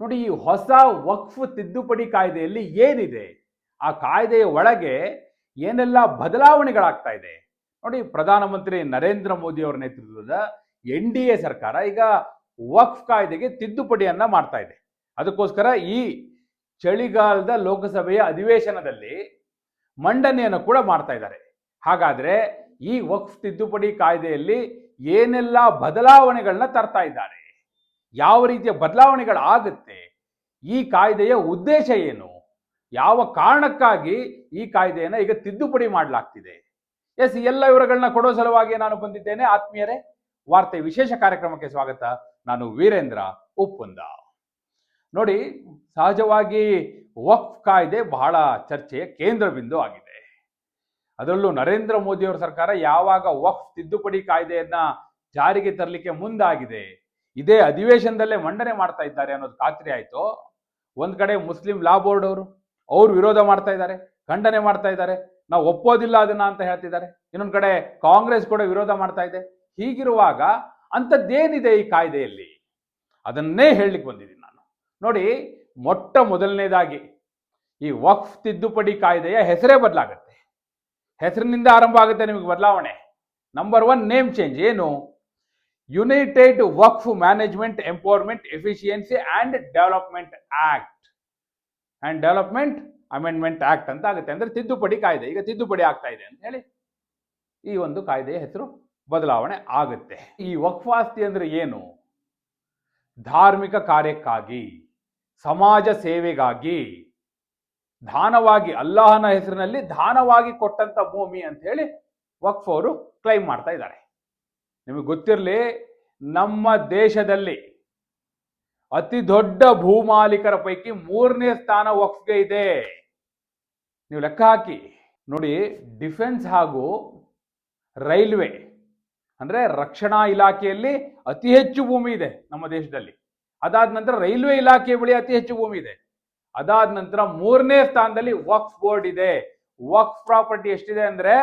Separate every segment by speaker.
Speaker 1: ನೋಡಿ, ಈ ಹೊಸ ವಕ್ಫ್ ತಿದ್ದುಪಡಿ ಕಾಯ್ದೆಯಲ್ಲಿ ಏನಿದೆ? ಆ ಕಾಯ್ದೆಯ ಒಳಗೆ ಏನೆಲ್ಲ ಬದಲಾವಣೆಗಳಾಗ್ತಾ ಇದೆ? ನೋಡಿ, ಪ್ರಧಾನಮಂತ್ರಿ ನರೇಂದ್ರ ಮೋದಿ ಅವರ ನೇತೃತ್ವದ ಎನ್ ಡಿ ಎ ಸರ್ಕಾರ ಈಗ ವಕ್ಫ್ ಕಾಯ್ದೆಗೆ ತಿದ್ದುಪಡಿಯನ್ನ ಮಾಡ್ತಾ ಇದೆ. ಅದಕ್ಕೋಸ್ಕರ ಈ ಚಳಿಗಾಲದ ಲೋಕಸಭೆಯ ಅಧಿವೇಶನದಲ್ಲಿ ಮಂಡನೆಯನ್ನು ಕೂಡ ಮಾಡ್ತಾ ಇದ್ದಾರೆ. ಹಾಗಾದ್ರೆ ಈ ವಕ್ಫ್ ತಿದ್ದುಪಡಿ ಕಾಯ್ದೆಯಲ್ಲಿ ಏನೆಲ್ಲ ಬದಲಾವಣೆಗಳನ್ನ ತರ್ತಾ ಇದ್ದಾರೆ? ಯಾವ ರೀತಿಯ ಬದಲಾವಣೆಗಳಾಗುತ್ತೆ, ಈ ಕಾಯ್ದೆಯ ಉದ್ದೇಶ ಏನು, ಯಾವ ಕಾರಣಕ್ಕಾಗಿ ಈ ಕಾಯ್ದೆಯನ್ನ ಈಗ ತಿದ್ದುಪಡಿ ಮಾಡಲಾಗ್ತಿದೆ. ಎಸ್ ಎಲ್ಲ ವಿವರಗಳನ್ನ ಕೊಡೋ ಸಲುವಾಗಿ ನಾನು ಬಂದಿದ್ದೇನೆ. ಆತ್ಮೀಯರೇ, ವಾರ್ತೆ ವಿಶೇಷ ಕಾರ್ಯಕ್ರಮಕ್ಕೆ ಸ್ವಾಗತ. ನಾನು ವೀರೇಂದ್ರ ಉಪ್ಪುಂದ. ನೋಡಿ, ಸಹಜವಾಗಿ ವಕ್ಫ್ ಕಾಯ್ದೆ ಬಹಳ ಚರ್ಚೆಯ ಕೇಂದ್ರ ಬಿಂದು ಆಗಿದೆ. ಅದರಲ್ಲೂ ನರೇಂದ್ರ ಮೋದಿ ಅವರ ಸರ್ಕಾರ ಯಾವಾಗ ವಕ್ಫ್ ತಿದ್ದುಪಡಿ ಕಾಯ್ದೆಯನ್ನ ಜಾರಿಗೆ ತರಲಿಕ್ಕೆ ಮುಂದಾಗಿದೆ ಇದೇ ಅಧಿವೇಶನದಲ್ಲೇ ಮಂಡನೆ ಮಾಡ್ತಾ ಇದ್ದಾರೆ ಅನ್ನೋದು ಖಾತ್ರಿ ಆಯ್ತು. ಒಂದು ಕಡೆ ಮುಸ್ಲಿಂ ಲಾ ಬೋರ್ಡ್ ಅವರು, ಅವ್ರು ವಿರೋಧ ಮಾಡ್ತಾ ಇದ್ದಾರೆ, ಖಂಡನೆ ಮಾಡ್ತಾ ಇದ್ದಾರೆ, ನಾವು ಒಪ್ಪೋದಿಲ್ಲ ಅದನ್ನ ಅಂತ ಹೇಳ್ತಿದ್ದಾರೆ. ಇನ್ನೊಂದು ಕಡೆ ಕಾಂಗ್ರೆಸ್ ಕೂಡ ವಿರೋಧ ಮಾಡ್ತಾ ಇದೆ. ಹೀಗಿರುವಾಗ ಅಂಥದ್ದೇನಿದೆ ಈ ಕಾಯ್ದೆಯಲ್ಲಿ? ಅದನ್ನೇ ಹೇಳಲಿಕ್ಕೆ ಬಂದಿದ್ದೀನಿ ನಾನು. ನೋಡಿ, ಮೊಟ್ಟ ಮೊದಲನೇದಾಗಿ ಈ ವಕ್ಫ್ ತಿದ್ದುಪಡಿ ಕಾಯ್ದೆಯ ಹೆಸರೇ ಬದಲಾಗುತ್ತೆ. ಹೆಸರಿನಿಂದ ಆರಂಭ ಆಗುತ್ತೆ ನಿಮಗೆ ಬದಲಾವಣೆ. ನಂಬರ್ ಒನ್ ನೇಮ್ ಚೇಂಜ್ ಏನು? United Waqf management empowerment efficiency and development act and development amendment act ಅಂತ ಆಗುತ್ತೆ. ಅಂದ್ರೆ ತಿದ್ದುಪಡಿ ಕಾಯ್ದೆ. ಈಗ ತಿದ್ದುಪಡಿ ಆಗ್ತಾ ಇದೆ ಅಂತ ಹೇಳಿ ಈ ಒಂದು ಕಾಯ್ದೆಯ ಹೆಸರು ಬದಲಾವಣೆ ಆಗುತ್ತೆ. ಈ ವಕ್ಫ್ ಆಸ್ತಿ ಅಂದ್ರೆ ಏನು? ಧಾರ್ಮಿಕ ಕಾರ್ಯಕ್ಕಾಗಿ, ಸಮಾಜ ಸೇವೆಗಾಗಿ, ದಾನವಾಗಿ, ಅಲ್ಲಾಹನ ಹೆಸರಿನಲ್ಲಿ ದಾನವಾಗಿ ಕೊಟ್ಟಂತ ಭೂಮಿ ಅಂತ ಹೇಳಿ ವಕ್ಫ್ ಅವರು ಕ್ಲೈಮ್ ಮಾಡ್ತಾ ಇದ್ದಾರೆ. ನಿಮಗೆ ಗೊತ್ತಿರಲಿ, ನಮ್ಮ ದೇಶದಲ್ಲಿ ಅತಿ ದೊಡ್ಡ ಭೂಮಾಲೀಕರ ಪೈಕಿ ಮೂರನೇ ಸ್ಥಾನ ವಕ್ಫ್ಗೆ ಇದೆ. ನೀವು ಲೆಕ್ಕ ಹಾಕಿ. ನೋಡಿ, ಡಿಫೆನ್ಸ್ ಹಾಗೂ ರೈಲ್ವೆ, ಅಂದ್ರೆ ರಕ್ಷಣಾ ಇಲಾಖೆಯಲ್ಲಿ ಅತಿ ಹೆಚ್ಚು ಭೂಮಿ ಇದೆ ನಮ್ಮ ದೇಶದಲ್ಲಿ. ಅದಾದ ನಂತರ ರೈಲ್ವೆ ಇಲಾಖೆ ಬಳಿ ಅತಿ ಹೆಚ್ಚು ಭೂಮಿ ಇದೆ. ಅದಾದ ನಂತರ ಮೂರನೇ ಸ್ಥಾನದಲ್ಲಿ ವಕ್ಫ್ ಬೋರ್ಡ್ ಇದೆ. ವಕ್ಫ್ ಪ್ರಾಪರ್ಟಿ ಎಷ್ಟಿದೆ ಅಂದ್ರೆ,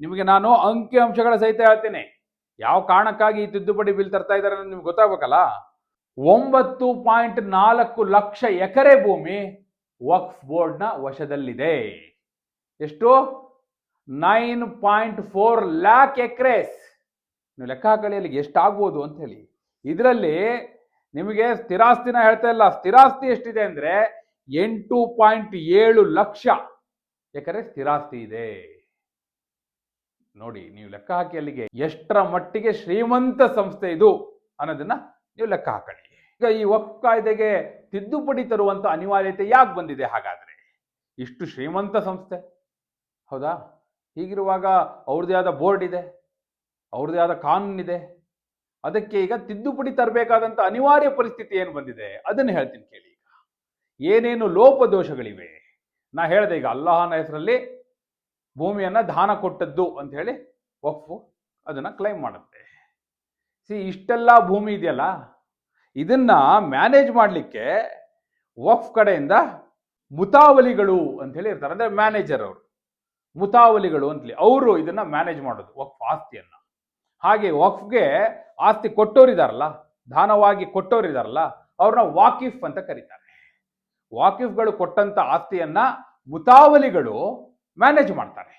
Speaker 1: ನಿಮಗೆ ನಾನು ಅಂಕಿ ಅಂಶಗಳ ಸಹಿತ ಹೇಳ್ತೀನಿ. ಯಾವ ಕಾರಣಕ್ಕಾಗಿ ಈ ತಿದ್ದುಪಡಿ ಬಿಲ್ ತರ್ತಾ ಇದ್ದಾರೆ ನಿಮ್ಗೆ ಗೊತ್ತಾಗಬೇಕಲ್ಲ? ಒಂಬತ್ತು ಪಾಯಿಂಟ್ ನಾಲ್ಕು ಲಕ್ಷ ಎಕರೆ ಭೂಮಿ ವಕ್ಫ್ ಬೋರ್ಡ್ನ ವಶದಲ್ಲಿದೆ. ಎಷ್ಟು? Nine point four lakh acres. ನೀವು ಲೆಕ್ಕ ಹಾಕೊಳ್ಳಿ ಅಲ್ಲಿಗೆ ಎಷ್ಟಾಗ್ಬೋದು ಅಂತ ಹೇಳಿ. ಇದರಲ್ಲಿ ನಿಮಗೆ ಸ್ಥಿರಾಸ್ತಿನ ಹೇಳ್ತಾ ಇಲ್ಲ. ಸ್ಥಿರಾಸ್ತಿ ಎಷ್ಟಿದೆ ಅಂದ್ರೆ ಎಂಟು ಪಾಯಿಂಟ್ ಏಳು ಲಕ್ಷ ಎಕರೆ ಸ್ಥಿರಾಸ್ತಿ ಇದೆ. ನೋಡಿ, ನೀವು ಲೆಕ್ಕ ಹಾಕಿ ಅಲ್ಲಿಗೆ ಎಷ್ಟರ ಮಟ್ಟಿಗೆ ಶ್ರೀಮಂತ ಸಂಸ್ಥೆ ಇದು ಅನ್ನೋದನ್ನ ನೀವು ಲೆಕ್ಕ ಹಾಕಳಿ. ಈಗ ಈ ವಕ್ ಕಾಯ್ದೆಗೆ ತಿದ್ದುಪಡಿ ತರುವಂತ ಅನಿವಾರ್ಯತೆ ಯಾಕೆ ಬಂದಿದೆ ಹಾಗಾದ್ರೆ? ಇಷ್ಟು ಶ್ರೀಮಂತ ಸಂಸ್ಥೆ. ಹೌದಾ? ಹೀಗಿರುವಾಗ ಅವ್ರದ್ದೇ ಆದ ಬೋರ್ಡ್ ಇದೆ, ಅವ್ರದ್ದೇ ಆದ ಕಾನೂನಿದೆ ಅದಕ್ಕೆ ಈಗ ತಿದ್ದುಪಡಿ ತರಬೇಕಾದಂತ ಅನಿವಾರ್ಯ ಪರಿಸ್ಥಿತಿ ಏನು ಬಂದಿದೆ? ಅದನ್ನು ಹೇಳ್ತೀನಿ ಕೇಳಿ ಈಗ. ಏನೇನು ಲೋಪದೋಷಗಳಿವೆ? ನಾ ಹೇಳಿದೆ ಈಗ, ಅಲ್ಲಾಹನ ಹೆಸರಲ್ಲಿ ಭೂಮಿಯನ್ನ ದಾನ ಕೊಟ್ಟದ್ದು ಅಂತ ಹೇಳಿ ವಕ್ಫು ಅದನ್ನ ಕ್ಲೈಮ್ ಮಾಡುತ್ತೆ. ಸಿ ಇಷ್ಟೆಲ್ಲ ಭೂಮಿ ಇದೆಯಲ್ಲ, ಇದನ್ನ ಮ್ಯಾನೇಜ್ ಮಾಡಲಿಕ್ಕೆ ವಕ್ಫ್ ಕಡೆಯಿಂದ ಮುತಾವಲಿಗಳು ಅಂತ ಹೇಳಿ ಇರ್ತಾರೆ. ಅಂದ್ರೆ ಮ್ಯಾನೇಜರ್ ಅವರು. ಮುತಾವಲಿಗಳು ಅಂತಲಿ ಅವರು ಇದನ್ನ ಮ್ಯಾನೇಜ್ ಮಾಡೋದು, ವಕ್ಫ್ ಆಸ್ತಿಯನ್ನ. ಹಾಗೆ ವಕ್ಫ್ಗೆ ಆಸ್ತಿ ಕೊಟ್ಟೋರಿದಾರಲ್ಲ ದಾನವಾಗಿ ಕೊಟ್ಟೋರಿದಾರಲ್ಲ ಅವ್ರನ್ನ ವಾಕಿಫ್ ಅಂತ ಕರೀತಾರೆ. ವಾಕಿಫ್ಗಳು ಕೊಟ್ಟಂತ ಆಸ್ತಿಯನ್ನ ಮುತಾವಲಿಗಳು ಮ್ಯಾನೇಜ್ ಮಾಡ್ತಾರೆ.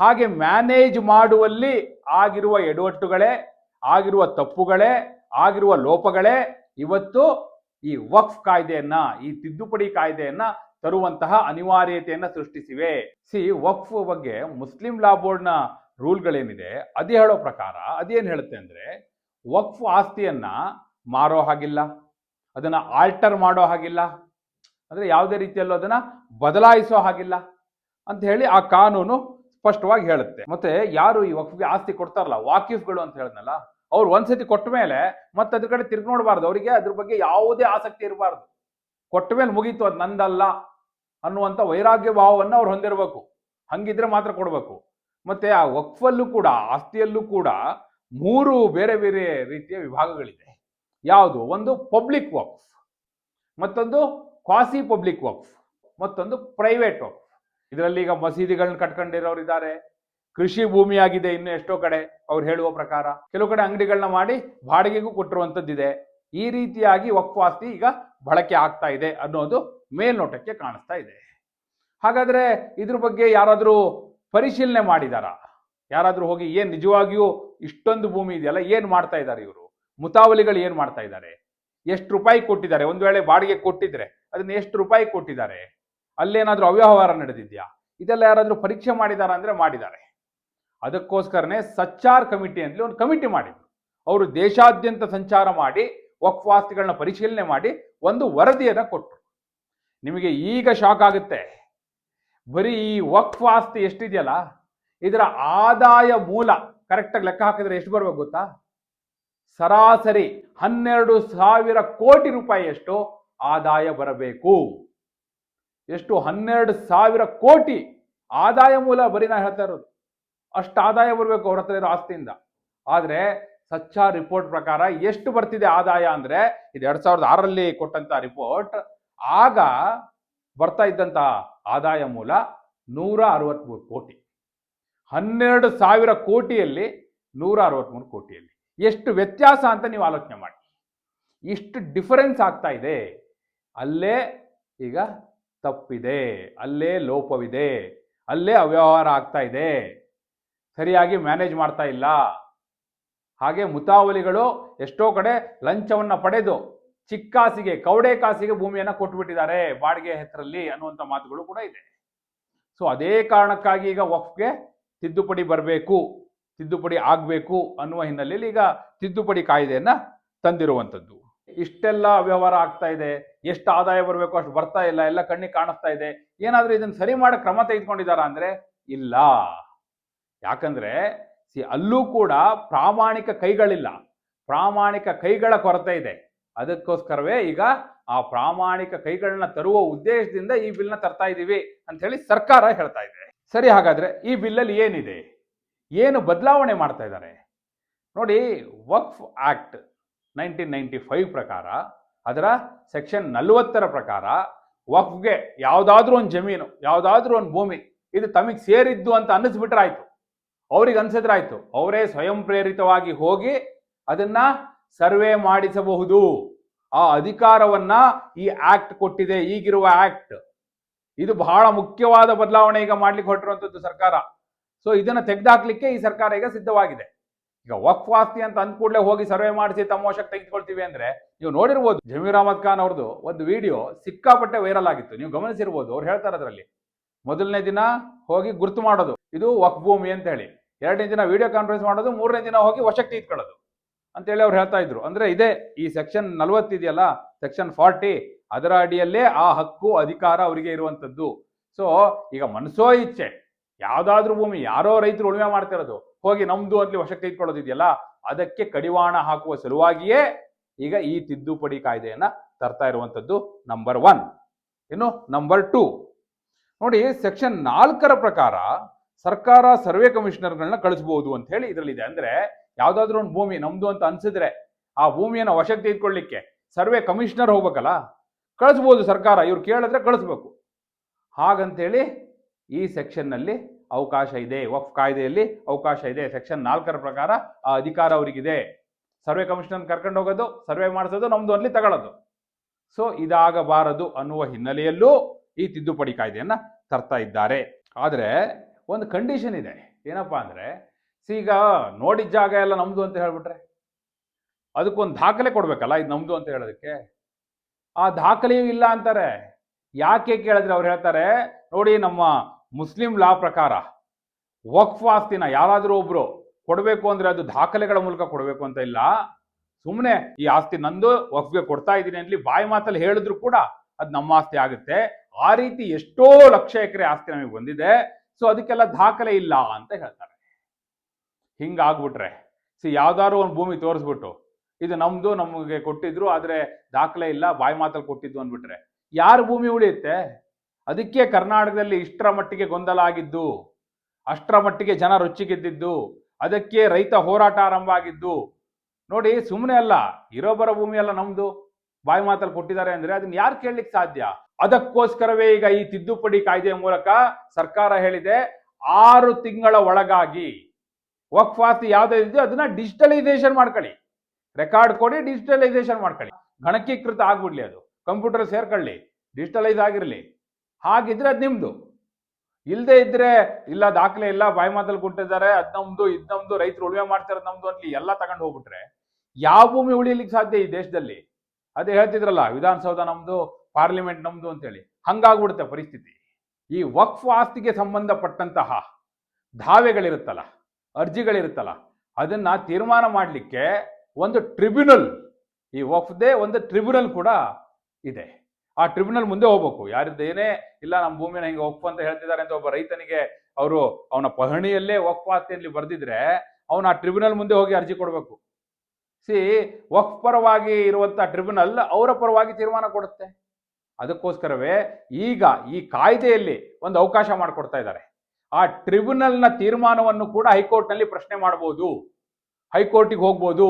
Speaker 1: ಹಾಗೆ ಮ್ಯಾನೇಜ್ ಮಾಡುವಲ್ಲಿ ಆಗಿರುವ ಎಡವಟ್ಟುಗಳೇ, ಆಗಿರುವ ತಪ್ಪುಗಳೇ, ಆಗಿರುವ ಲೋಪಗಳೇ ಇವತ್ತು ಈ ವಕ್ಫ್ ಕಾಯ್ದೆಯನ್ನ, ಈ ತಿದ್ದುಪಡಿ ಕಾಯ್ದೆಯನ್ನ ತರುವಂತಹ ಅನಿವಾರ್ಯತೆಯನ್ನ ಸೃಷ್ಟಿಸಿವೆ. ಸಿ, ವಕ್ಫ್ ಬಗ್ಗೆ ಮುಸ್ಲಿಂ ಲಾ ಬೋರ್ಡ್ನ ರೂಲ್ಗಳೇನಿದೆ, ಅದೇ ಹೇಳೋ ಪ್ರಕಾರ ಅದೇನು ಹೇಳುತ್ತೆ ಅಂದ್ರೆ, ವಕ್ಫ್ ಆಸ್ತಿಯನ್ನ ಮಾರೋ ಹಾಗಿಲ್ಲ, ಅದನ್ನ ಆಲ್ಟರ್ ಮಾಡೋ ಹಾಗಿಲ್ಲ, ಅಂದ್ರೆ ಯಾವುದೇ ರೀತಿಯಲ್ಲೂ ಅದನ್ನ ಬದಲಾಯಿಸೋ ಹಾಗಿಲ್ಲ. ಅಂತ ಹೇಳಿ ಆ ಕಾನೂನು ಸ್ಪಷ್ಟವಾಗಿ ಹೇಳುತ್ತೆ. ಮತ್ತೆ ಯಾರು ಈ ವಕ್ಫಿಗೆ ಆಸ್ತಿ ಕೊಡ್ತಾರಲ್ಲ, ವಾಕಿಫ್ಗಳು ಅಂತ ಹೇಳಿದ್ನಲ್ಲ, ಅವ್ರು ಒಂದ್ಸತಿ ಕೊಟ್ಟ ಮೇಲೆ ಮತ್ತೆ ಅದ್ರ ಕಡೆ ತಿರ್ಗಿ ನೋಡಬಾರ್ದು. ಅವರಿಗೆ ಅದ್ರ ಬಗ್ಗೆ ಯಾವುದೇ ಆಸಕ್ತಿ ಇರಬಾರ್ದು. ಕೊಟ್ಟ ಮೇಲೆ ಮುಗೀತು ಅದು ನಂದಲ್ಲ ಅನ್ನುವಂಥ ವೈರಾಗ್ಯ ಭಾವವನ್ನು ಅವ್ರು ಹೊಂದಿರಬೇಕು. ಹಂಗಿದ್ರೆ ಮಾತ್ರ ಕೊಡಬೇಕು. ಮತ್ತೆ ಆ ವಕ್ಫಲ್ಲೂ ಕೂಡ, ಆಸ್ತಿಯಲ್ಲೂ ಕೂಡ ಮೂರು ಬೇರೆ ಬೇರೆ ರೀತಿಯ ವಿಭಾಗಗಳಿದೆ. ಯಾವುದು? ಒಂದು ಪಬ್ಲಿಕ್ ವಕ್ಫ್, ಮತ್ತೊಂದು ಕ್ವಾಸಿ ಪಬ್ಲಿಕ್ ವಕ್ಫ್, ಮತ್ತೊಂದು ಪ್ರೈವೇಟ್ ವಕ್ಫ್. ಇದರಲ್ಲಿ ಈಗ ಮಸೀದಿಗಳನ್ನ ಕಟ್ಕೊಂಡಿರೋರು ಇದ್ದಾರೆ ಕೃಷಿ ಭೂಮಿಯಾಗಿದೆ ಇನ್ನು ಎಷ್ಟೋ ಕಡೆ ಅವ್ರು ಹೇಳುವ ಪ್ರಕಾರ. ಕೆಲವು ಕಡೆ ಅಂಗಡಿಗಳನ್ನ ಮಾಡಿ ಬಾಡಿಗೆಗೂ ಕೊಟ್ಟಿರುವಂಥದ್ದಿದೆ. ಈ ರೀತಿಯಾಗಿ ವಕ್ಫ್ ಈಗ ಬಳಕೆ ಆಗ್ತಾ ಇದೆ ಅನ್ನೋದು ಮೇಲ್ನೋಟಕ್ಕೆ ಕಾಣಿಸ್ತಾ ಇದೆ. ಹಾಗಾದ್ರೆ ಇದ್ರ ಬಗ್ಗೆ ಯಾರಾದರೂ ಪರಿಶೀಲನೆ ಮಾಡಿದಾರಾ? ಯಾರಾದರೂ ಹೋಗಿ ಏನ್ ನಿಜವಾಗಿಯೂ ಇಷ್ಟೊಂದು ಭೂಮಿ ಇದೆಯಲ್ಲ, ಏನ್ ಮಾಡ್ತಾ ಇದ್ದಾರೆ ಇವರು? ಮುತಾವಲಿಗಳು ಏನ್ ಮಾಡ್ತಾ ಇದ್ದಾರೆ? ಎಷ್ಟು ರೂಪಾಯಿ ಕೊಟ್ಟಿದ್ದಾರೆ? ಒಂದು ವೇಳೆ ಬಾಡಿಗೆ ಕೊಟ್ಟಿದ್ರೆ ಅದನ್ನ ಎಷ್ಟು ರೂಪಾಯಿ ಕೊಟ್ಟಿದ್ದಾರೆ? ಅಲ್ಲೇನಾದ್ರೂ ಅವ್ಯವಹಾರ ನಡೆದಿದ್ಯಾ? ಇದೆಲ್ಲ ಯಾರಾದರೂ ಪರೀಕ್ಷೆ ಮಾಡಿದಾರ ಅಂದ್ರೆ ಮಾಡಿದ್ದಾರೆ. ಅದಕ್ಕೋಸ್ಕರನೇ ಸಚ್ಚಾರ್ ಕಮಿಟಿ ಅಂತಲೇ ಒಂದು ಕಮಿಟಿ ಮಾಡಿದ್ರು. ಅವರು ದೇಶಾದ್ಯಂತ ಸಂಚಾರ ಮಾಡಿ ವಕ್ವಾಸ್ತಿಗಳನ್ನ ಪರಿಶೀಲನೆ ಮಾಡಿ ಒಂದು ವರದಿಯನ್ನು ಕೊಟ್ಟರು ನಿಮಗೆ ಈಗ ಶಾಕ್ ಆಗುತ್ತೆ. ಬರೀ ಈ ವಕ್ವಾಸ್ತಿ ಆಸ್ತಿ ಎಷ್ಟಿದೆಯಲ್ಲ? ಇದರ ಆದಾಯ ಮೂಲ ಕರೆಕ್ಟಾಗಿ ಲೆಕ್ಕ ಹಾಕಿದ್ರೆ ಎಷ್ಟು ಬರ್ಬೇಕು ಗೊತ್ತಾ? ಸರಾಸರಿ ಹನ್ನೆರಡು ಸಾವಿರ ಕೋಟಿ ರೂಪಾಯಿಯಷ್ಟು ಆದಾಯ ಬರಬೇಕು. ಎಷ್ಟು ಹನ್ನೆರಡು ಸಾವಿರ ಕೋಟಿ ಆದಾಯ ಮೂಲ ಬರೀ ನಾ ಹೇಳ್ತಾ ಇರೋದು. ಅಷ್ಟು ಆದಾಯ ಬರಬೇಕು ಅವ್ರ ಹತ್ರ ಇರೋ ಆಸ್ತಿಯಿಂದ. ಆದರೆ ಸಚ್ಚಾ ರಿಪೋರ್ಟ್ ಪ್ರಕಾರ ಎಷ್ಟು ಬರ್ತಿದೆ ಆದಾಯ ಅಂದ್ರೆ ಇದು ಎರಡ್ ಸಾವಿರದ ಆರರಲ್ಲಿ ಕೊಟ್ಟಂತ ರಿಪೋರ್ಟ್, ಆಗ ಬರ್ತಾ ಇದ್ದಂತ ಆದಾಯ ಮೂಲ ನೂರ ಅರವತ್ಮೂರು ಕೋಟಿ. ಹನ್ನೆರಡು ಸಾವಿರ ಕೋಟಿಯಲ್ಲಿ ನೂರ ಅರವತ್ಮೂರು ಕೋಟಿಯಲ್ಲಿ. ಎಷ್ಟು ವ್ಯತ್ಯಾಸ ಅಂತ ನೀವು ಆಲೋಚನೆ ಮಾಡಿ. ಇಷ್ಟು ಡಿಫರೆನ್ಸ್ ಆಗ್ತಾ ಇದೆ. ಅಲ್ಲೇ ಈಗ ತಪ್ಪಿದೆ, ಅಲ್ಲೇ ಲೋಪವಿದೆ, ಅಲ್ಲೇ ಅವ್ಯವಹಾರ ಆಗ್ತಾ ಇದೆ, ಸರಿಯಾಗಿ ಮ್ಯಾನೇಜ್ ಮಾಡ್ತಾ ಇಲ್ಲ. ಹಾಗೆ ಮುತಾವಲಿಗಳು ಎಷ್ಟೋ ಕಡೆ ಲಂಚವನ್ನ ಪಡೆದು ಚಿಕ್ಕಾಸಿಗೆ ಕೌಡೆ ಕಾಸಿಗೆ ಭೂಮಿಯನ್ನ ಕೊಟ್ಬಿಟ್ಟಿದ್ದಾರೆ ಬಾಡಿಗೆ ಹೆಸರಲ್ಲಿ ಅನ್ನುವಂಥ ಮಾತುಗಳು ಕೂಡ ಇದೆ. ಸೊ ಅದೇ ಕಾರಣಕ್ಕಾಗಿ ಈಗ ವಕ್ಫ್ಗೆ ತಿದ್ದುಪಡಿ ಬರಬೇಕು, ತಿದ್ದುಪಡಿ ಆಗಬೇಕು ಅನ್ನುವ ಹಿನ್ನೆಲೆಯಲ್ಲಿ ಈಗ ತಿದ್ದುಪಡಿ ಕಾಯ್ದೆಯನ್ನ ತಂದಿರುವಂಥದ್ದು. ಇಷ್ಟೆಲ್ಲ ವ್ಯವಹಾರ ಆಗ್ತಾ ಇದೆ, ಎಷ್ಟು ಆದಾಯ ಬರಬೇಕು, ಅಷ್ಟು ಬರ್ತಾ ಇಲ್ಲ, ಎಲ್ಲ ಕಣ್ಣಿಗೆ ಕಾಣಿಸ್ತಾ ಇದೆ. ಏನಾದ್ರೂ ಇದನ್ನ ಸರಿ ಮಾಡಿ ಕ್ರಮ ತೆಗೆದುಕೊಂಡಿದ್ದಾರ ಅಂದ್ರೆ ಇಲ್ಲ. ಯಾಕಂದ್ರೆ, ಸಿ ಅಲ್ಲೂ ಕೂಡ ಪ್ರಾಮಾಣಿಕ ಕೈಗಳಿಲ್ಲ. ಪ್ರಾಮಾಣಿಕ ಕೈಗಳ ಕೊರತೆ ಇದೆ. ಅದಕ್ಕೋಸ್ಕರವೇ ಈಗ ಆ ಪ್ರಾಮಾಣಿಕ ಕೈಗಳನ್ನ ತರುವ ಉದ್ದೇಶದಿಂದ ಈ ಬಿಲ್ನ ತರ್ತಾ ಇದ್ದೀವಿ ಅಂತ ಹೇಳಿ ಸರ್ಕಾರ ಹೇಳ್ತಾ ಇದೆ. ಸರಿ, ಹಾಗಾದ್ರೆ ಈ ಬಿಲ್ಲಲ್ಲಿ ಏನಿದೆ? ಏನು ಬದಲಾವಣೆ ಮಾಡ್ತಾ ಇದ್ದಾರೆ? ನೋಡಿ, Waqf act nineteen ninety five ಪ್ರಕಾರ, ಅದರ ಸೆಕ್ಷನ್ ನಲವತ್ತರ ಪ್ರಕಾರ, ವಕ್ಫ್ಗೆ ಯಾವುದಾದ್ರೂ ಒಂದು ಜಮೀನು, ಯಾವುದಾದ್ರೂ ಒಂದು ಭೂಮಿ ಇದು ತಮಗೆ ಸೇರಿದ್ದು ಅಂತ ಅನ್ನಿಸ್ಬಿಟ್ರೆ ಆಯ್ತು. ಅವ್ರಿಗೆ ಅನ್ಸಿದ್ರಾಯ್ತು. ಅವರೇ ಸ್ವಯಂ ಪ್ರೇರಿತವಾಗಿ ಹೋಗಿ ಅದನ್ನ ಸರ್ವೆ ಮಾಡಿಸಬಹುದು. ಆ ಅಧಿಕಾರವನ್ನ ಈ ಆಕ್ಟ್ ಕೊಟ್ಟಿದೆ, ಈಗಿರುವ ಆಕ್ಟ್ ಇದು ಬಹಳ ಮುಖ್ಯವಾದ ಬದಲಾವಣೆ ಈಗ ಮಾಡ್ಲಿಕ್ಕೆ ಹೊರಟಿರುವಂತದ್ದು ಸರ್ಕಾರ. ಸೊ ಇದನ್ನ ತೆಗೆದಾಕ್ಲಿಕ್ಕೆ ಈ ಸರ್ಕಾರ ಈಗ ಸಿದ್ಧವಾಗಿದೆ. ಈಗ ವಕ್ಫ್ ಆಸ್ತಿ ಅಂತ ಅಂದ್ಕೂಡ್ಲೆ ಕೂಡಲೇ ಹೋಗಿ ಸರ್ವೆ ಮಾಡಿಸಿ ತಮ್ಮ ವಶಕ್ಕೆ ತೆಗೆದುಕೊಳ್ತೀವಿ ಅಂದ್ರೆ, ನೀವು ನೋಡಿರ್ಬೋದು ಜಮೀರ್ ಅಹಮದ್ ಖಾನ್ ಅವ್ರದ್ದು ಒಂದು ವಿಡಿಯೋ ಸಿಕ್ಕಾಪಟ್ಟೆ ವೈರಲ್ ಆಗಿತ್ತು. ನೀವು ಗಮನಿಸಿರ್ಬೋದು, ಅವ್ರು ಹೇಳ್ತಾರೆ ಅದರಲ್ಲಿ. ಮೊದಲನೇ ದಿನ ಹೋಗಿ ಗುರ್ತು ಮಾಡೋದು, ಇದು ವಕ್ಫ್ ಭೂಮಿ ಅಂತ ಹೇಳಿ. ಎರಡನೇ ದಿನ ವಿಡಿಯೋ ಕಾನ್ಫರೆನ್ಸ್ ಮಾಡೋದು, ಮೂರನೇ ದಿನ ಹೋಗಿ ವಶಕ್ಕೆ ತೆಗೆದುಕೊಳ್ಳೋದು ಅಂತೇಳಿ ಅವ್ರು ಹೇಳ್ತಾ ಇದ್ರು. ಅಂದ್ರೆ ಇದೆ ಈ ಸೆಕ್ಷನ್ ನಲ್ವತ್ತಿದೆಯಲ್ಲ ಸೆಕ್ಷನ್ ಫಾರ್ಟಿ, ಅದರ ಅಡಿಯಲ್ಲೇ ಆ ಹಕ್ಕು, ಅಧಿಕಾರ ಅವರಿಗೆ ಇರುವಂತದ್ದು ಸೊ ಈಗ ಮನಸೋ ಇಚ್ಛೆ, ಯಾವ್ದಾದ್ರೂ ಭೂಮಿ, ಯಾರೋ ರೈತರು ಉಳುಮೆ ಮಾಡ್ತಿರೋದು ಹೋಗಿ ನಮ್ದು ಅಂತ ವಶಕ್ಕೆ ತೆಗೆದುಕೊಳ್ಳೋದಿದೆಯಲ್ಲ ಅದಕ್ಕೆ ಕಡಿವಾಣ ಹಾಕುವ ಸಲುವಾಗಿಯೇ ಈಗ ಈ ತಿದ್ದುಪಡಿ ಕಾಯ್ದೆಯನ್ನ ತರ್ತಾ ಇರುವಂತದ್ದು ನಂಬರ್ ಒನ್ ಇನ್ನು ನಂಬರ್ ಟೂ ನೋಡಿ ಸೆಕ್ಷನ್ ನಾಲ್ಕರ ಪ್ರಕಾರ ಸರ್ಕಾರ ಸರ್ವೆ ಕಮಿಷನರ್ಗಳನ್ನ ಕಳಿಸಬಹುದು ಅಂತ ಹೇಳಿ ಇದರಲ್ಲಿದೆ. ಅಂದ್ರೆ ಯಾವ್ದಾದ್ರು ಒಂದು ಭೂಮಿ ನಮ್ದು ಅಂತ ಅನ್ಸಿದ್ರೆ ಆ ಭೂಮಿಯನ್ನು ವಶಕ್ಕೆ ತೆಗೆದುಕೊಳ್ಳಿಕ್ಕೆ ಸರ್ವೆ ಕಮಿಷನರ್ ಹೋಗ್ಬೇಕಲ್ಲ, ಕಳಿಸ್ಬೋದು ಸರ್ಕಾರ. ಇವ್ರು ಕೇಳಿದ್ರೆ ಕಳಿಸ್ಬೇಕು. ಹಾಗಂತೇಳಿ ಈ ಸೆಕ್ಷನ್ನಲ್ಲಿ ಅವಕಾಶ ಇದೆ ವಫ್ ಕಾಯ್ದೆಯಲ್ಲಿ ಅವಕಾಶ ಇದೆ. ಸೆಕ್ಷನ್ ನಾಲ್ಕರ ಪ್ರಕಾರ ಆ ಅಧಿಕಾರ ಅವರಿಗಿದೆ. ಸರ್ವೆ ಕಮಿಷನ್ ಕರ್ಕೊಂಡು ಹೋಗೋದು ಸರ್ವೆ ಮಾಡಿಸೋದು, ನಮ್ದು ಅಲ್ಲಿ ತಗೊಳ್ಳೋದು. ಸೊ ಇದಾಗಬಾರದು ಅನ್ನುವ ಹಿನ್ನೆಲೆಯಲ್ಲೂ ಈ ತಿದ್ದುಪಡಿ ಕಾಯ್ದೆಯನ್ನ ತರ್ತಾ ಇದ್ದಾರೆ. ಆದರೆ, ಒಂದು ಕಂಡೀಷನ್ ಇದೆ. ಏನಪ್ಪಾ ಅಂದ್ರೆ ಈಗ ನೋಡಿದ ಜಾಗ ಎಲ್ಲ ನಮ್ದು ಅಂತ ಹೇಳ್ಬಿಟ್ರೆ, ಅದಕ್ಕೊಂದು ದಾಖಲೆ ಕೊಡಬೇಕಲ್ಲ, ಇದು ನಮ್ದು ಅಂತ ಹೇಳೋದಕ್ಕೆ. ಆ ದಾಖಲೆಯೂ ಇಲ್ಲ ಅಂತಾರೆ. ಯಾಕೆ ಕೇಳಿದ್ರೆ ಅವ್ರು ಹೇಳ್ತಾರೆ, ನೋಡಿ ನಮ್ಮ ಮುಸ್ಲಿಂ ಲಾ ಪ್ರಕಾರ ವಕ್ಫ್ ಆಸ್ತಿನ ಯಾರಾದರೂ ಒಬ್ರು ಕೊಡಬೇಕು ಅಂದ್ರೆ ಅದು ದಾಖಲೆಗಳ ಮೂಲಕ ಕೊಡಬೇಕು ಅಂತ ಇಲ್ಲ. ಸುಮ್ಮನೆ ಈ ಆಸ್ತಿ ನಂದು, ವಕ್ಫ್ಗೆ ಕೊಡ್ತಾ ಇದ್ದೀನಿ ಅಂತಲಿ ಬಾಯಿ ಮಾತಲ್ಲಿ ಹೇಳಿದ್ರು ಕೂಡ ಅದು ನಮ್ಮ ಆಸ್ತಿ ಆಗುತ್ತೆ. ಆ ರೀತಿ ಎಷ್ಟೋ ಲಕ್ಷ ಎಕರೆ ಆಸ್ತಿ ನಮಗೆ ಬಂದಿದೆ. ಸೊ ಅದಕ್ಕೆಲ್ಲ ದಾಖಲೆ ಇಲ್ಲ ಅಂತ ಹೇಳ್ತಾರೆ. ಹಿಂಗಾಗ್ಬಿಟ್ರೆ. ಸಿ, ಯಾವ್ದಾದ್ರು ಒಂದು ಭೂಮಿ ತೋರಿಸ್ಬಿಟ್ಟು, ಇದು ನಮ್ದು, ನಮಗೆ ಕೊಟ್ಟಿದ್ರು, ಆದ್ರೆ ದಾಖಲೆ ಇಲ್ಲ, ಬಾಯಿ ಮಾತಲ್ಲಿ ಕೊಟ್ಟಿದ್ದು ಅಂದ್ಬಿಟ್ರೆ, ಯಾರು ಭೂಮಿ ಉಳಿಯುತ್ತೆ? ಅದಕ್ಕೆ ಕರ್ನಾಟಕದಲ್ಲಿ ಇಷ್ಟರ ಮಟ್ಟಿಗೆ ಗೊಂದಲ ಆಗಿದ್ದು ಅಷ್ಟರ ಮಟ್ಟಿಗೆ ಜನ ರೊಚ್ಚಿಗೆದ್ದಿದ್ದು, ಅದಕ್ಕೆ ರೈತ ಹೋರಾಟ ಆರಂಭ ಆಗಿದ್ದು ನೋಡಿ ಸುಮ್ಮನೆ ಅಲ್ಲ, ಇರೋಬರ ಭೂಮಿ ಅಲ್ಲ ನಮ್ದು. ಬಾಯಿ ಮಾತಲ್ಲಿ ಕೊಟ್ಟಿದ್ದಾರೆ ಅಂದ್ರೆ ಅದನ್ನ ಯಾರು ಕೇಳಲಿಕ್ಕೆ ಸಾಧ್ಯ? ಅದಕ್ಕೋಸ್ಕರವೇ ಈಗ ಈ ತಿದ್ದುಪಡಿ ಕಾಯ್ದೆಯ ಮೂಲಕ ಸರ್ಕಾರ ಹೇಳಿದೆ, ಆರು ತಿಂಗಳ ಒಳಗಾಗಿ ವಕ್ಫ್ ಯಾವ್ದು ಇದೆಯೋ ಅದನ್ನ ಡಿಜಿಟಲೈಸೇಷನ್ ಮಾಡ್ಕೊಳ್ಳಿ. ರೆಕಾರ್ಡ್ ಕೊಡಿ, ಡಿಜಿಟಲೈಸೇಷನ್ ಮಾಡ್ಕೊಳ್ಳಿ. ಗಣಕೀಕೃತ ಆಗ್ಬಿಡ್ಲಿ ಅದು. ಕಂಪ್ಯೂಟರ್ ಸೇರ್ಕೊಳ್ಳಿ, ಡಿಜಿಟಲೈಸ್ ಆಗಿರಲಿ. ಹಾಗಿದ್ರೆ ಅದು ನಿಮ್ದು. ಇಲ್ಲದೆ ಇದ್ರೆ ಇಲ್ಲ ದಾಖಲೆ ಇಲ್ಲ ಬಾಯಿ ಮಾತಲ್ಲಿ ಕೊಟ್ಟಿದ್ದಾರೆ, ಅದ್ ನಮ್ದು, ಇದ್ ನಮ್ದು, ರೈತರು ಉಳುವೆ ಮಾಡ್ತಿರೋದು ನಮ್ದು ಅಂತ ಎಲ್ಲ ತಗೊಂಡು ಹೋಗ್ಬಿಟ್ರೆ ಯಾವ ಭೂಮಿ ಉಳಿಯಲಿಕ್ಕೆ ಸಾಧ್ಯ ಈ ದೇಶದಲ್ಲಿ? ಅದೇ ಹೇಳ್ತಿದ್ರಲ್ಲ, ವಿಧಾನಸೌಧ ನಮ್ದು, ಪಾರ್ಲಿಮೆಂಟ್ ನಮ್ದು ಅಂತೇಳಿ. ಹಂಗಾಗ್ಬಿಡುತ್ತೆ ಪರಿಸ್ಥಿತಿ. ಈ ವಕ್ಫ್ ಆಸ್ತಿಗೆ ಸಂಬಂಧಪಟ್ಟಂತಹ ದಾವೆಗಳಿರುತ್ತಲ್ಲ ಅರ್ಜಿಗಳಿರುತ್ತಲ್ಲ, ಅದನ್ನ ತೀರ್ಮಾನ ಮಾಡಲಿಕ್ಕೆ ಒಂದು ಟ್ರಿಬ್ಯುನಲ್ ಈ ವಕ್ಫ್ದೇ ಒಂದು ಟ್ರಿಬ್ಯುನಲ್ ಕೂಡ ಇದೆ. ಆ ಟ್ರಿಬ್ಯುನಲ್ ಮುಂದೆ ಹೋಗ್ಬೇಕು. ಯಾರಿದ್ದೇನೇ ಇಲ್ಲ ನಮ್ಮ ಭೂಮಿನ ಹಿಂಗೆ ಒಪ್ಪು ಅಂತ ಹೇಳ್ತಿದ್ದಾರೆ ಅಂತ ಒಬ್ಬ ರೈತನಿಗೆ ಅವರು ಅವನ ಪಹಣಿಯಲ್ಲೇ ವಕ್ಫ್ ಆಸ್ತಿಯಲ್ಲಿ ಬರೆದಿದ್ರೆ ಅವನು ಆ ಟ್ರಿಬ್ಯುನಲ್ ಮುಂದೆ ಹೋಗಿ ಅರ್ಜಿ ಕೊಡಬೇಕು. ಸಿ ವಕ್ಫ್ ಪರವಾಗಿ ಇರುವಂತ ಟ್ರಿಬ್ಯುನಲ್ ಅವರ ಪರವಾಗಿ ತೀರ್ಮಾನ ಕೊಡುತ್ತೆ. ಅದಕ್ಕೋಸ್ಕರವೇ ಈಗ ಈ ಕಾಯ್ದೆಯಲ್ಲಿ ಒಂದು ಅವಕಾಶ ಮಾಡಿಕೊಡ್ತಾ ಇದ್ದಾರೆ. ಆ ಟ್ರಿಬ್ಯುನಲ್ನ ತೀರ್ಮಾನವನ್ನು ಕೂಡ ಹೈಕೋರ್ಟ್ನಲ್ಲಿ ಪ್ರಶ್ನೆ ಮಾಡ್ಬೋದು. ಹೈಕೋರ್ಟಿಗೆ ಹೋಗ್ಬೋದು.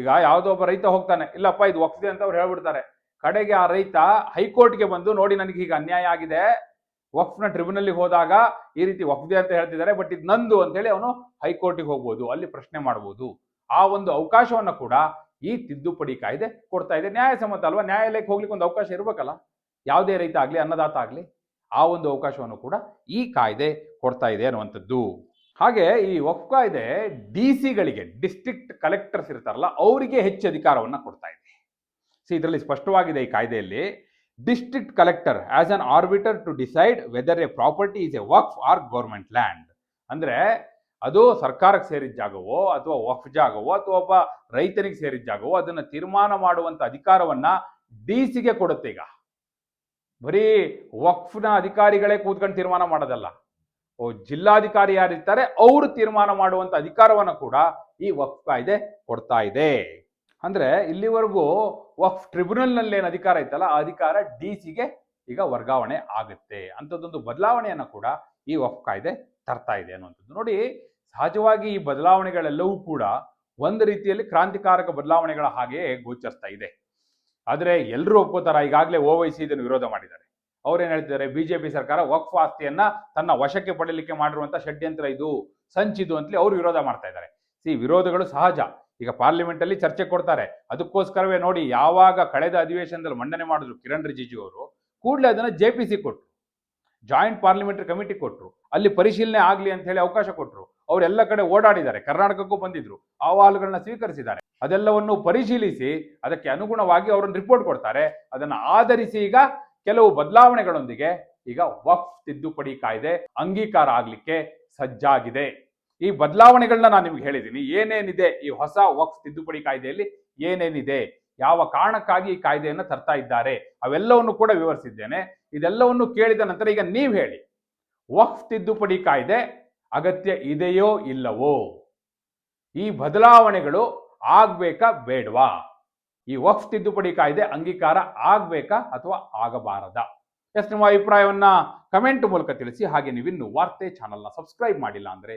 Speaker 1: ಈಗ ಯಾವುದೋ ಒಬ್ಬ ರೈತ ಹೋಗ್ತಾನೆ, ಇಲ್ಲಪ್ಪ ಇದು ಒಕ್ಸಿದೆ ಅಂತ ಅವ್ರು ಹೇಳ್ಬಿಡ್ತಾರೆ. ಕಡೆಗೆ ಆ ರೈತ ಹೈಕೋರ್ಟ್ಗೆ ಬಂದು ನೋಡಿ ನನಗೆ ಈಗ ಅನ್ಯಾಯ ಆಗಿದೆ. ವಕ್ಫ್ನ ಟ್ರಿಬ್ಯುನಲ್ ಹೋದಾಗ ಈ ರೀತಿ ವಕ್ಫ್ದೆ ಅಂತ ಹೇಳ್ತಿದ್ದಾರೆ. ಬಟ್ ಇದು ನಂದು ಅಂತೇಳಿ ಅವನು ಹೈಕೋರ್ಟಿಗೆ ಹೋಗ್ಬೋದು, ಅಲ್ಲಿ ಪ್ರಶ್ನೆ ಮಾಡ್ಬೋದು. ಆ ಒಂದು ಅವಕಾಶವನ್ನ ಕೂಡ ಈ ತಿದ್ದುಪಡಿ ಕಾಯ್ದೆ ಕೊಡ್ತಾ ಇದೆ. ನ್ಯಾಯಸಮ್ಮತ ಅಲ್ವಾ? ನ್ಯಾಯಾಲಯಕ್ಕೆ ಹೋಗ್ಲಿಕ್ಕೆ ಒಂದು ಅವಕಾಶ ಇರಬೇಕಲ್ಲ? ಯಾವುದೇ ರೈತ ಆಗಲಿ, ಅನ್ನದಾತ ಆಗಲಿ, ಆ ಒಂದು ಅವಕಾಶವನ್ನು ಕೂಡ ಈ ಕಾಯ್ದೆ ಕೊಡ್ತಾ ಇದೆ ಅನ್ನುವಂಥದ್ದು. ಹಾಗೆ ಈ ವಕ್ಫ್ ಕಾಯ್ದೆ ಡಿ ಸಿಗಳಿಗೆ, ಡಿಸ್ಟ್ರಿಕ್ಟ್ ಕಲೆಕ್ಟರ್ಸ್ ಇರ್ತಾರಲ್ಲ, ಅವರಿಗೆ ಹೆಚ್ಚು ಅಧಿಕಾರವನ್ನು ಕೊಡ್ತಾ ಇದೆ. ಸಿ, ಇದರಲ್ಲಿ ಸ್ಪಷ್ಟವಾಗಿದೆ ಈ ಕಾಯ್ದೆಯಲ್ಲಿ. District collector as an arbiter to decide whether a property is a Waqf or government land ಅಂದ್ರೆ ಅದು ಸರ್ಕಾರಕ್ಕೆ ಸೇರಿದ ಜಾಗವೋ, ಅಥವಾ ವಕ್ಫ್ ಜಾಗವೋ, ಅಥವಾ ಒಬ್ಬ ರೈತನಿಗೆ ಸೇರಿದ ಜಾಗವೋ, ಅದನ್ನ ತೀರ್ಮಾನ ಮಾಡುವಂತ ಅಧಿಕಾರವನ್ನ ಡಿ ಸಿಗೆ ಕೊಡುತ್ತೆ ಈಗ. ಬರೀ ವಕ್ಫ್ನ ಅಧಿಕಾರಿಗಳೇ ಕೂತ್ಕೊಂಡು ತೀರ್ಮಾನ ಮಾಡೋದಲ್ಲ. ಓ, ಜಿಲ್ಲಾಧಿಕಾರಿ ಯಾರಿರ್ತಾರೆ, ಅವರು ತೀರ್ಮಾನ ಮಾಡುವಂತ ಅಧಿಕಾರವನ್ನು ಕೂಡ ಈ ವಕ್ಫ್ ಕಾಯ್ದೆ ಕೊಡ್ತಾ ಇದೆ. ಅಂದ್ರೆ ಇಲ್ಲಿವರೆಗೂ ವಕ್ಫ್ ಟ್ರಿಬ್ಯುನಲ್ನಲ್ಲಿ ಏನು ಅಧಿಕಾರ ಇತ್ತಲ್ಲ, ಆ ಅಧಿಕಾರ ಡಿ ಸಿಗೆ ಈಗ ವರ್ಗಾವಣೆ ಆಗುತ್ತೆ. ಅಂಥದ್ದೊಂದು ಬದಲಾವಣೆಯನ್ನ ಕೂಡ ಈ ವಕ್ಫ್ ಕಾಯ್ದೆ ತರ್ತಾ ಇದೆ ಅನ್ನುವಂಥದ್ದು. ನೋಡಿ, ಸಹಜವಾಗಿ ಈ ಬದಲಾವಣೆಗಳೆಲ್ಲವೂ ಕೂಡ ಒಂದು ರೀತಿಯಲ್ಲಿ ಕ್ರಾಂತಿಕಾರಕ ಬದಲಾವಣೆಗಳ ಹಾಗೆ ಗೋಚರಿಸ್ತಾ ಇದೆ. ಆದರೆ ಎಲ್ಲರೂ ಒಪ್ಕೋತಾರ ಈಗಾಗಲೇ ಓವೈಸಿ ಇದನ್ನು ವಿರೋಧ ಮಾಡಿದ್ದಾರೆ. ಅವ್ರೇನ್ ಹೇಳ್ತಿದ್ದಾರೆ? ಬಿಜೆಪಿ ಸರ್ಕಾರ ವಕ್ಫ್ ಆಸ್ತಿಯನ್ನ ತನ್ನ ವಶಕ್ಕೆ ಪಡೆಯಲಿಕ್ಕೆ ಮಾಡಿರುವಂತ ಷಡ್ಯಂತ್ರ ಇದು ಸಂಚಿದು ಅಂತಲೇ ಅವರು ವಿರೋಧ ಮಾಡ್ತಾ ಇದ್ದಾರೆ. ಸಿ, ವಿರೋಧಗಳು ಸಹಜ. ಈಗ ಪಾರ್ಲಿಮೆಂಟಲ್ಲಿ ಚರ್ಚೆ ಕೊಡ್ತಾರೆ. ಅದಕ್ಕೋಸ್ಕರವೇ ನೋಡಿ, ಯಾವಾಗ ಕಳೆದ ಅಧಿವೇಶನದಲ್ಲಿ ಮಂಡನೆ ಮಾಡಿದ್ರು ಕಿರಣ್ ರಿಜಿಜು ಅವರು, ಕೂಡಲೇ ಅದನ್ನ ಜೆ ಪಿ ಸಿ ಕೊಟ್ಟರು ಜಾಯಿಂಟ್ ಪಾರ್ಲಿಮೆಂಟರಿ ಕಮಿಟಿ ಕೊಟ್ಟರು ಅಲ್ಲಿ ಪರಿಶೀಲನೆ ಆಗಲಿ ಅಂತ ಹೇಳಿ ಅವಕಾಶ ಕೊಟ್ಟರು ಅವರೆಲ್ಲ ಕಡೆ ಓಡಾಡಿದ್ದಾರೆ. ಕರ್ನಾಟಕಕ್ಕೂ ಬಂದಿದ್ರು. ಅಹವಾಲುಗಳನ್ನ ಸ್ವೀಕರಿಸಿದ್ದಾರೆ. ಅದೆಲ್ಲವನ್ನು ಪರಿಶೀಲಿಸಿ, ಅದಕ್ಕೆ ಅನುಗುಣವಾಗಿ ಅವರನ್ನು ರಿಪೋರ್ಟ್ ಕೊಡ್ತಾರೆ. ಅದನ್ನ ಆಧರಿಸಿ ಈಗ ಕೆಲವು ಬದಲಾವಣೆಗಳೊಂದಿಗೆ ಈಗ ವಕ್ಫ್ ತಿದ್ದುಪಡಿ ಕಾಯ್ದೆ ಅಂಗೀಕಾರ ಆಗಲಿಕ್ಕೆ ಸಜ್ಜಾಗಿದೆ. ಈ ಬದಲಾವಣೆಗಳನ್ನ ನಾನು ನಿಮ್ಗೆ ಹೇಳಿದ್ದೀನಿ ಏನೇನಿದೆ ಈ ಹೊಸ ವಕ್ಫ್ ತಿದ್ದುಪಡಿ ಕಾಯ್ದೆಯಲ್ಲಿ? ಏನೇನಿದೆ? ಯಾವ ಕಾರಣಕ್ಕಾಗಿ ಈ ಕಾಯ್ದೆಯನ್ನು ತರ್ತಾ ಇದ್ದಾರೆ? ಅವೆಲ್ಲವನ್ನು ಕೂಡ ವಿವರಿಸಿದ್ದೇನೆ. ಇದೆಲ್ಲವನ್ನು ಕೇಳಿದ ನಂತರ ಈಗ ನೀವು ಹೇಳಿ. ವಕ್ಫ್ ತಿದ್ದುಪಡಿ ಕಾಯ್ದೆ ಅಗತ್ಯ ಇದೆಯೋ ಇಲ್ಲವೋ? ಈ ಬದಲಾವಣೆಗಳು ಆಗ್ಬೇಕಾ ಬೇಡವಾ? ಈ ವಕ್ಫ್ ತಿದ್ದುಪಡಿ ಕಾಯ್ದೆ ಅಂಗೀಕಾರ ಆಗ್ಬೇಕಾ ಅಥವಾ ಆಗಬಾರದ? ಎಸ್, ನಿಮ್ಮ ಅಭಿಪ್ರಾಯವನ್ನ ಕಮೆಂಟ್ ಮೂಲಕ ತಿಳಿಸಿ, ಹಾಗೆ ನೀವಿನ್ನು ವಾರ್ತೆ ಚಾನಲ್ನ ಸಬ್ಸ್ಕ್ರೈಬ್ ಮಾಡಿಲ್ಲ ಅಂದ್ರೆ